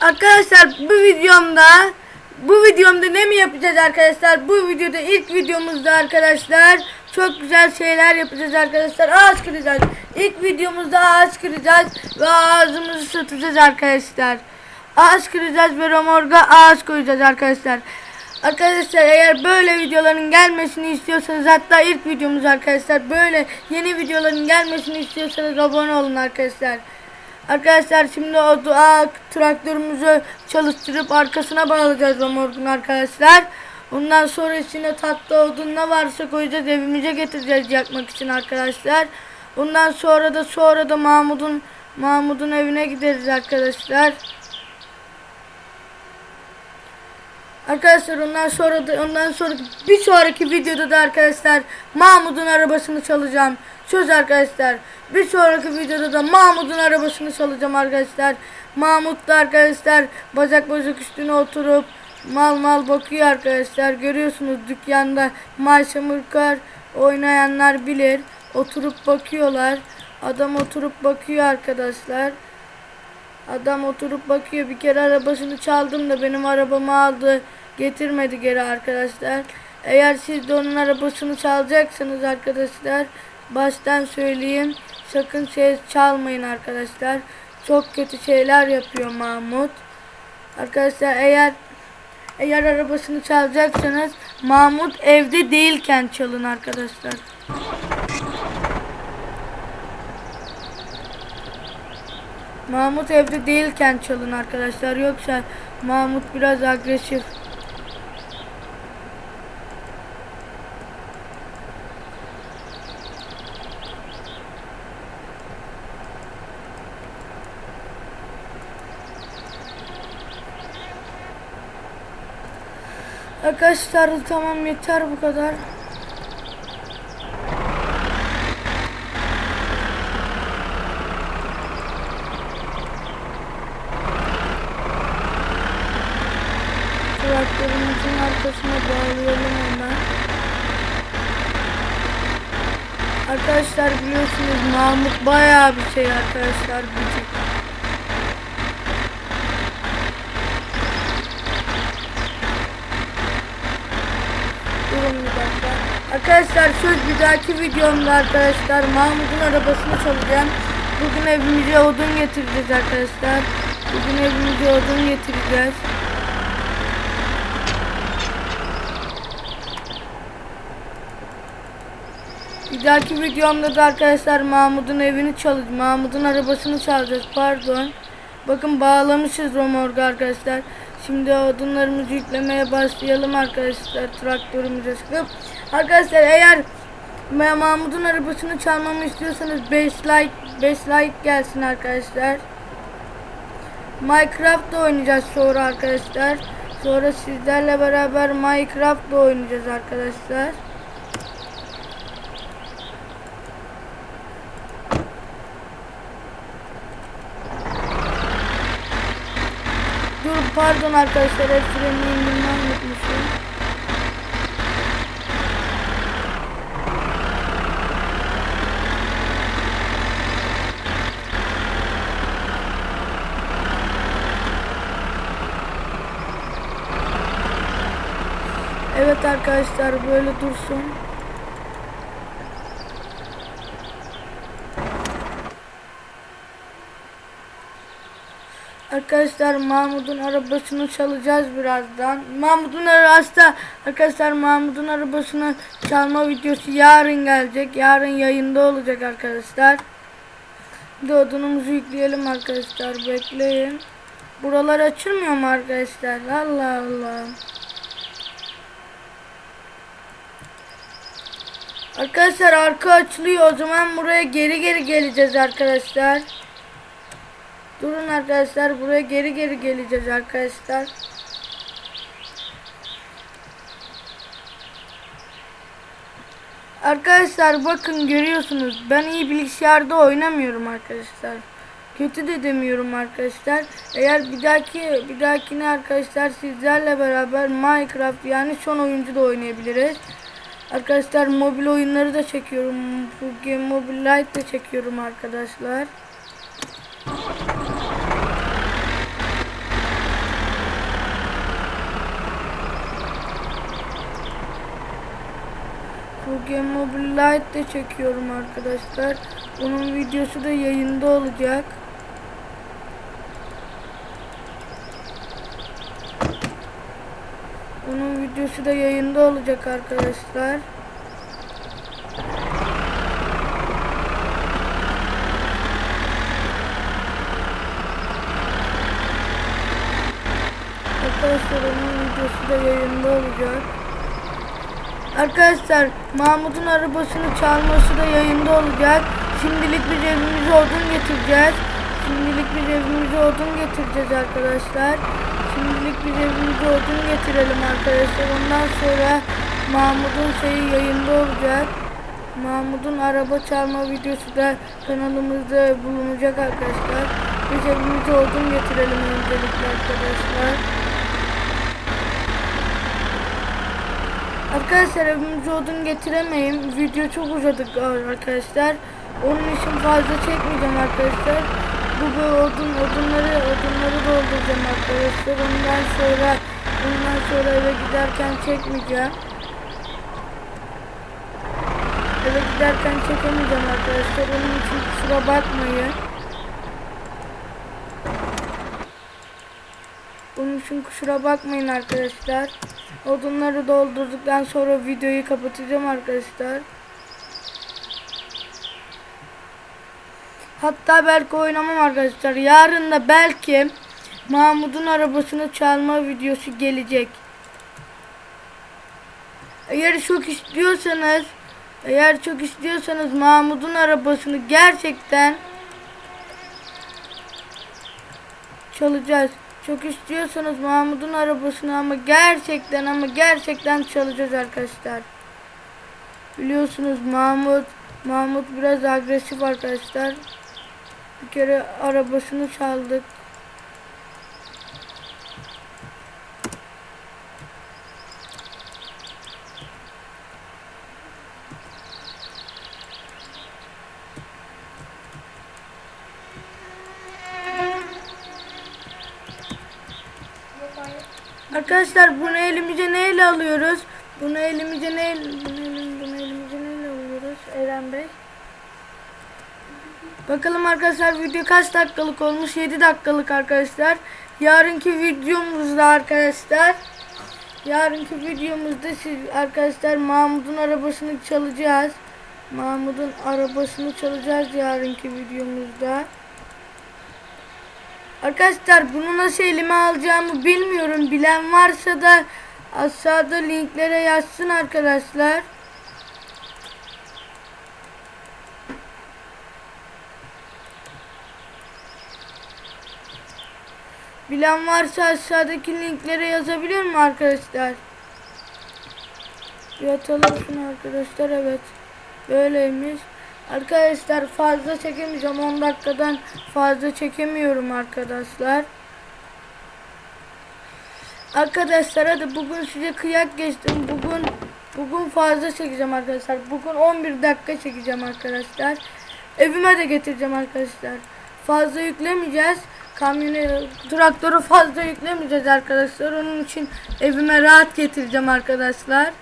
Arkadaşlar bu videomda bu videomda ne mi yapacağız arkadaşlar? Bu videoda ilk videomuzda arkadaşlar çok güzel şeyler yapacağız arkadaşlar. Ağaç kıracağız. İlk videomuzda ağaç kıracağız ve ağacımızı satacağız arkadaşlar. Ağaç kıracağız ve romorga ağaç koyacağız arkadaşlar. Arkadaşlar eğer böyle videoların gelmesini istiyorsanız hatta ilk videomuz arkadaşlar böyle yeni videoların gelmesini istiyorsanız abone olun arkadaşlar. Arkadaşlar şimdi o dua traktörümüzü çalıştırıp arkasına bağlayacağız romorkun arkadaşlar. Ondan sonra içine tatlı odun ne varsa koyacağız evimize getireceğiz yakmak için arkadaşlar. Ondan sonra da sonra da Mahmut'un Mahmut'un evine gideriz arkadaşlar. Arkadaşlar ondan sonra da ondan sonra bir sonraki videoda da arkadaşlar Mahmut'un arabasını çalacağım. Söz arkadaşlar. Bir sonraki videoda da Mahmut'un arabasını çalacağım arkadaşlar. Mahmut da arkadaşlar bacak bacak üstüne oturup mal mal bakıyor arkadaşlar. Görüyorsunuz dükkanda Maysamırkar oynayanlar bilir. Oturup bakıyorlar. Adam oturup bakıyor arkadaşlar. Adam oturup bakıyor. Bir kere arabasını çaldım da benim arabamı aldı. Getirmedi geri arkadaşlar. Eğer siz de onun arabasını çalacaksınız arkadaşlar. Baştan söyleyeyim. Sakın şey çalmayın arkadaşlar. Çok kötü şeyler yapıyor Mahmut. Arkadaşlar eğer eğer arabasını çalacaksanız Mahmut evde değilken çalın arkadaşlar. Mahmut evde değilken çalın arkadaşlar. Yoksa Mahmut biraz agresif. Arkadaşlar tamam yeter bu kadar. Traktörümüzün arkasına bağlayalım hemen. Arkadaşlar biliyorsunuz Mahmut bayağı bir şey arkadaşlar gıcık. Durun bir dakika. Arkadaşlar söz bir dahaki videomda arkadaşlar Mahmut'un arabasını çalacağım. Bugün evimize odun getireceğiz arkadaşlar. Bugün evimize odun getireceğiz. Bir dahaki videomda da arkadaşlar Mahmut'un evini çalacağız. Mahmut'un arabasını çalacağız. Pardon. Bakın bağlamışız romorgu arkadaşlar. Şimdi odunlarımızı yüklemeye başlayalım arkadaşlar. Traktörümüze sıkıp. Arkadaşlar eğer Ma- Mahmut'un arabasını çalmamı istiyorsanız 5 like 5 like gelsin arkadaşlar. Minecraft da oynayacağız sonra arkadaşlar. Sonra sizlerle beraber Minecraft da oynayacağız arkadaşlar. Pardon arkadaşlar el frenini indirmeyi unutmuşum. Evet arkadaşlar böyle dursun. Arkadaşlar Mahmut'un arabasını çalacağız birazdan. Mahmut'un arabası arkadaşlar Mahmut'un arabasını çalma videosu yarın gelecek. Yarın yayında olacak arkadaşlar. Bir de odunumuzu yükleyelim arkadaşlar. Bekleyin. Buralar açılmıyor mu arkadaşlar? Allah Allah. Arkadaşlar arka açılıyor. O zaman buraya geri geri geleceğiz arkadaşlar. Durun arkadaşlar buraya geri geri geleceğiz arkadaşlar. Arkadaşlar bakın görüyorsunuz ben iyi bilgisayarda oynamıyorum arkadaşlar. Kötü de demiyorum arkadaşlar. Eğer bir dahaki bir dahakine arkadaşlar sizlerle beraber Minecraft yani son oyuncu da oynayabiliriz. Arkadaşlar mobil oyunları da çekiyorum. Bu Game Mobile Lite de çekiyorum arkadaşlar. PUBG Mobile Lite de çekiyorum arkadaşlar. Bunun videosu da yayında olacak. Bunun videosu da yayında olacak arkadaşlar. Arkadaşlar onun videosu da yayında olacak. Arkadaşlar Mahmut'un arabasını çalması da yayında olacak. Şimdilik biz evimize odun getireceğiz. Şimdilik biz evimize odun getireceğiz arkadaşlar. Şimdilik biz evimize odun getirelim arkadaşlar. Ondan sonra Mahmut'un şeyi yayında olacak. Mahmut'un araba çalma videosu da kanalımızda bulunacak arkadaşlar. Biz evimize odun getirelim öncelikle arkadaşlar. Arkadaşlar evimize odun getiremeyim. Video çok uzadı arkadaşlar. Onun için fazla çekmeyeceğim arkadaşlar. Bu böyle odun odunları odunları dolduracağım arkadaşlar. Ondan sonra ondan sonra eve giderken çekmeyeceğim. Eve giderken çekemeyeceğim arkadaşlar. Onun için kusura bakmayın. Onun için kusura bakmayın arkadaşlar. Odunları doldurduktan sonra videoyu kapatacağım arkadaşlar. Hatta belki oynamam arkadaşlar. Yarın da belki Mahmut'un arabasını çalma videosu gelecek. Eğer çok istiyorsanız eğer çok istiyorsanız Mahmut'un arabasını gerçekten çalacağız. Çok istiyorsanız Mahmut'un arabasını ama gerçekten ama gerçekten çalacağız arkadaşlar. Biliyorsunuz Mahmut Mahmut biraz agresif arkadaşlar. Bir kere arabasını çaldık. Arkadaşlar bunu elimize neyle alıyoruz? Bunu elimize ne bunu, bunu elimize neyle alıyoruz Eren Bey? Bakalım arkadaşlar video kaç dakikalık olmuş? 7 dakikalık arkadaşlar. Yarınki videomuzda arkadaşlar Yarınki videomuzda siz arkadaşlar Mahmut'un arabasını çalacağız. Mahmut'un arabasını çalacağız yarınki videomuzda. Arkadaşlar bunu nasıl elime alacağımı bilmiyorum. Bilen varsa da aşağıda linklere yazsın arkadaşlar. Bilen varsa aşağıdaki linklere yazabilir mi arkadaşlar? Bir atalım şunu arkadaşlar evet. Böyleymiş. Arkadaşlar fazla çekemeyeceğim. 10 dakikadan fazla çekemiyorum arkadaşlar. Arkadaşlar hadi bugün size kıyak geçtim. Bugün bugün fazla çekeceğim arkadaşlar. Bugün 11 dakika çekeceğim arkadaşlar. Evime de getireceğim arkadaşlar. Fazla yüklemeyeceğiz. Kamyonu, traktörü fazla yüklemeyeceğiz arkadaşlar. Onun için evime rahat getireceğim arkadaşlar.